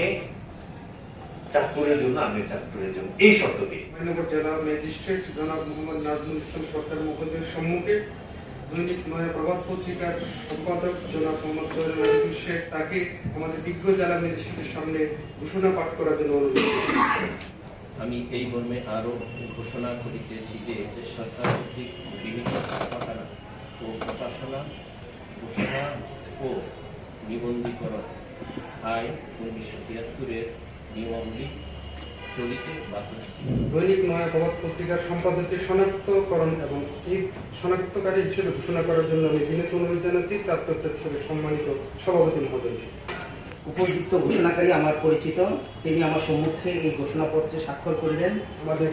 আপনি চাঁদপুরের জন্য আমি চাঁদপুরের জন্য। এই শর্ত দিয়ে। জেলা ম্যাজিস্ট্রেট জনাব মোহাম্মদ নাজমুল ইসলাম সরকার মহোদয়ের সম্মুখে দৈনিক পত্রিকার সম্পাদক জনাব মোহাম্মদ জয়নুল আলম শেখ তাকে আমাদের বিজ্ঞ জেলা ম্যাজিস্ট্রেটের সামনে ঘোষণা পাঠ করার জন্য অনুরোধ আমি এই মর্মে আরও ঘোষণা করিতেছি যে সরকার কর্তৃক বিভিন্ন ও প্রকাশনা ঘোষণা ও নিবন্ধীকরণ আইন উনিশশো তিয়াত্তরের নিয়মাবলী চলিতে দৈনিক পত্রিকার সম্পাদককে শনাক্তকরণ এবং এই শনাক্তকারী হিসেবে ঘোষণা করার জন্য আমি বিনীত অনুরোধ জানাচ্ছি চাঁদপুর প্রেসক্লাবের সম্মানিত সভাপতি মহোদয়কে উপযুক্ত ঘোষণাকারী আমার পরিচিত তিনি আমার সম্মুখে এই ঘোষণাপত্রে স্বাক্ষর করিলেন। আমাদের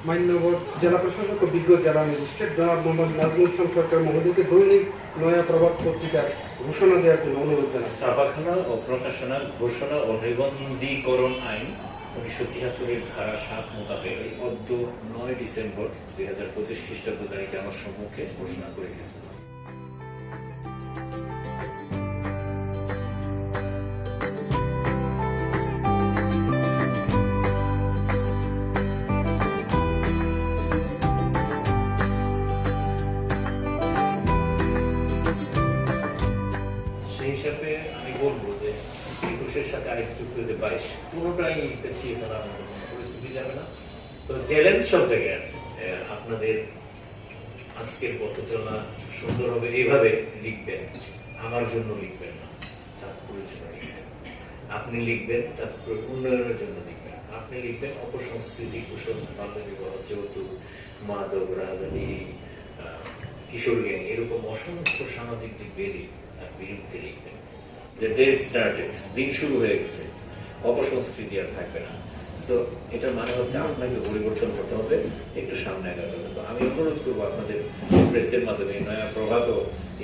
মান্যবর জেলা প্রশাসক ও বিজ্ঞ জেলা ম্যাজিস্ট্রেট জনাব মোহাম্মদ নাজমুল ইসলাম সরকার মহোদয়কে দৈনিক নয়া প্রভাব পত্রিকার ঘোষণা দেওয়ার জন্য অনুরোধ জানাচ্ছি ছাপাখানা ও প্রকাশনা ঘোষণা ও নিবন্ধীকরণ আইন উনিশশো তিয়াত্তরের ধারা সাত মোতাবেক অদ্য নয় ডিসেম্বর দুই হাজার পঁচিশ খ্রিস্টাব্দ তারিখে আমার সম্মুখে ঘোষণা করিলেন সাথে আরেক যুক্ত হতে বাইশ পুরোটাই পেছিয়ে ফেলার মতো পরিস্থিতি যাবে না। তো চ্যালেঞ্জ সব জায়গায় আছে। আপনাদের আজকের পথচলা সুন্দর হবে, এইভাবে লিখবেন। আমার জন্য লিখবেন না, চাঁদপুরের জন্য লিখবেন। আপনি লিখবেন চাঁদপুর উন্নয়নের জন্য লিখবেন। আপনি লিখবেন অপসংস্কৃতি, কুসংস্কার যৌতুক, মাদক, রাজনীতি কিশোর গ্যাং এরকম অসংখ্য সামাজিক যে বেদি, তার বিরুদ্ধে লিখবেন। যে ডে স্টার্টেড দিন শুরু হয়ে গেছে, অপসংস্কৃতি আর থাকবে না। সো এটা মানে হচ্ছে আপনাকে পরিবর্তন করতে হবে, একটু সামনে আগাতে হবে। তো আমি অনুরোধ করব আপনাদের প্রেসের মাধ্যমে, নয়া প্রভাত,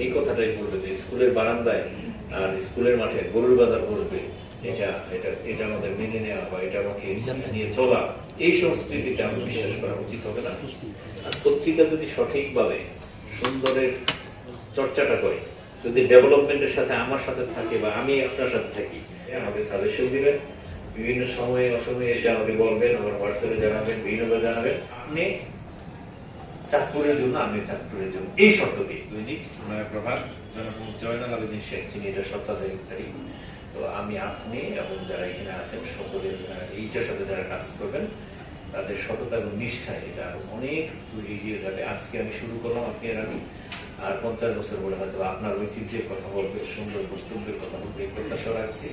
এই কথাটাই বলবে যে স্কুলের বারান্দায় আর স্কুলের মাঠে গরুর বাজার বসবে, এটা এটা এটা আমাদের মেনে নেওয়া বা এটা আমাকে নিয়ে চলা, এই সংস্কৃতিটা আমি বিশ্বাস করা উচিত হবে না। আর পত্রিকা যদি সঠিকভাবে সুন্দরের চর্চাটা করে যদি ডেভেলপমেন্টের সাথে আমার সাথে থাকে বা আমি আপনার সাথে থাকি আমাকে সাজেশন দিবেন। বিভিন্ন সময়ে অসময়ে এসে আমাকে বলবেন, আমার হোয়াটসঅ্যাপে জানাবেন বিভিন্নভাবে জানাবেন, আপনি চাঁদপুরের জন্য চাঁদপুরের জন্য। এই দিয়ে প্রভাত জনাব জয়নাল আবেদিন শেখ, যিনি এটা তো আমি আপনি এবং যারা এখানে আছেন সকলের এইটার সাথে যারা কাজ করবেন, তাদের সততা এবং নিষ্ঠায় এটা অনেক এগিয়ে যাবে। আজকে আমি শুরু করলাম, আপনি আর আমি। আর পঞ্চাশ বছর পরে হয়তো আপনার ঐতিহ্যের কথা বলবে, সুন্দর বক্তব্যের কথা বলবে প্রত্যাশা রাখছি।